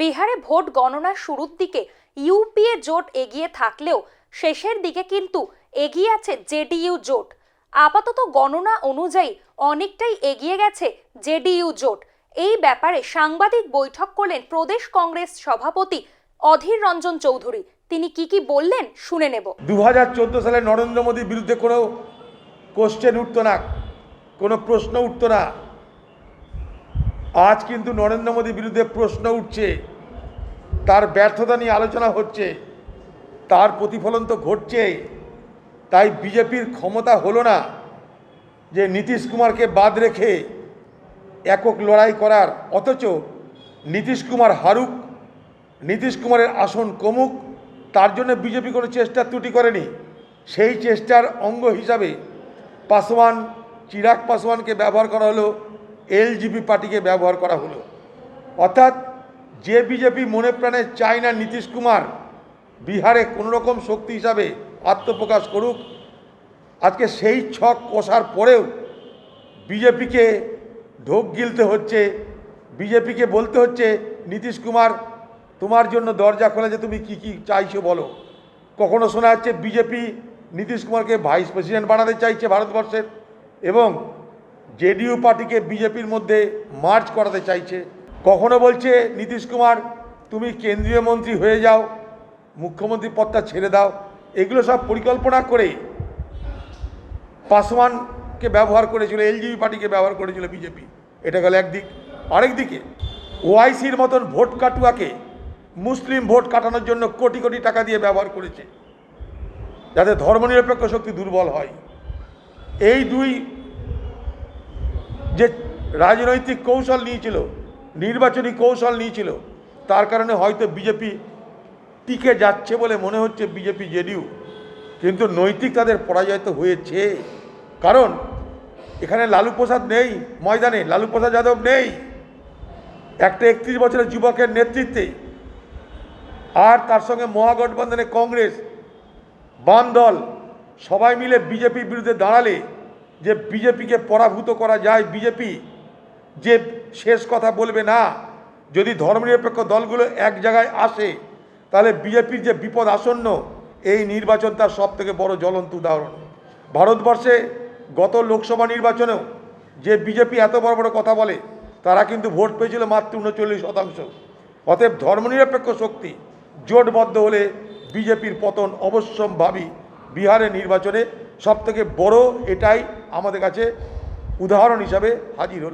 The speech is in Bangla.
বিহারে ভোট গণনার শুরুর দিকে ইউপিএ জোট এগিয়ে থাকলেও শেষের দিকে কিন্তু এগিয়ে আছে জেডিইউ জোট। আপাতত গণনা অনুযায়ী অনেকটাই এগিয়ে গেছে জেডিইউ জোট। এই ব্যাপারে সাংবাদিক বৈঠক করলেন প্রদেশ কংগ্রেস সভাপতি অধীর রঞ্জন চৌধুরী। তিনি কি কি বললেন শুনে নেব। দু হাজার চোদ্দ সালে নরেন্দ্র মোদীর বিরুদ্ধে কোনো কোশ্চেন উঠতো না, কোনো প্রশ্ন উঠত না। আজ কিন্তু নরেন্দ্র মোদীর বিরুদ্ধে প্রশ্ন উঠছে। তার ব্যর্থতা নিয়ে আলোচনা হচ্ছে। তার প্রতিফলন তো ঘটছে। তাই বিজেপির ক্ষমতা হলো না যে নীতিশ কুমারকে বাদ রেখে একক লড়াই করার। অথচ নীতিশ কুমার হারুক, নীতিশ কুমারের আসন কমুক, তার জন্য বিজেপি কোনো চেষ্টা ত্রুটি করেনি। সেই চেষ্টার অঙ্গ হিসাবে পাসওয়ান, চিরাগ পাসওয়ানকে ব্যবহার করা হলো এলজিপি পার্টিকে ব্যবহার করা হলো। অর্থাৎ যে বিজেপি মনে প্রাণে চায় না নীতিশ কুমার, বিহারে কোনোরকম শক্তি হিসাবে আত্মপ্রকাশ করুক, আজকে সেই ছক কষার পরেও বিজেপিকে ঢোক গিলতে হচ্ছে, বিজেপিকে বলতে হচ্ছে, নীতিশ কুমার, তোমার জন্য দরজা খোলা যে তুমি কি কি চাইছো বলো। কখনো শোনা যাচ্ছে বিজেপি নীতিশ কুমারকে ভাইস প্রেসিডেন্ট বানাতে চাইছে ভারতবর্ষের এবং জেডিইউ পার্টিকে বিজেপির মধ্যে মার্চ করাতে চাইছে। কখনো বলছে, নীতিশ কুমার, তুমি কেন্দ্রীয় মন্ত্রী হয়ে যাও, মুখ্যমন্ত্রী পদটা ছেড়ে দাও। এগুলো সব পরিকল্পনা করে পাসওয়ানকে ব্যবহার করেছিল, এলজিবি পার্টিকে ব্যবহার করেছিল বিজেপি। এটা গেল একদিক আরেক দিকে ওআইসির মতন ভোট কাটুয়াকে মুসলিম ভোট কাটানোর জন্য কোটি কোটি টাকা দিয়ে ব্যবহার করেছে, যাতে ধর্মনিরপেক্ষ শক্তি দুর্বল হয়। এই দুই যে রাজনৈতিক কৌশল নিয়েছিল, নির্বাচনী কৌশল নিয়েছিল, তার কারণে হয়তো বিজেপি টিকে যাচ্ছে বলে মনে হচ্ছে বিজেপি জেডিউ কিন্তু নৈতিক তাদের পরাজয় তো হয়েছে। কারণ এখানে লালু প্রসাদ নেই ময়দানে, লালু প্রসাদ যাদব নেই। একটা একত্রিশ বছরের যুবকের নেতৃত্বে আর তার সঙ্গে মহাগঠবন্ধনে কংগ্রেস, বাম দল, সবাই মিলে বিজেপির বিরুদ্ধে দাঁড়ালে যে বিজেপিকে পরাভূত করা যায় বিজেপি, যে শেষ কথা বলবে না, যদি ধর্মনিরপেক্ষ দলগুলো এক জায়গায় আসে, তাহলে বিজেপির যে বিপদ আসন্ন, এই নির্বাচন তার সব থেকে বড় জ্বলন্ত উদাহরণ। ভারতবর্ষে গত লোকসভা নির্বাচনেও যে বিজেপি এত বড় বড় কথা বলে, তারা কিন্তু ভোট পেয়েছিল মাত্র উনচল্লিশ শতাংশ। অতএব ধর্মনিরপেক্ষ শক্তি জোটবদ্ধ হলে বিজেপির পতন অবশ্যম্ভাবী। বিহারের নির্বাচনে সবথেকে বড় এটাই আমাদের কাছে উদাহরণ হিসাবে হাজির হলো।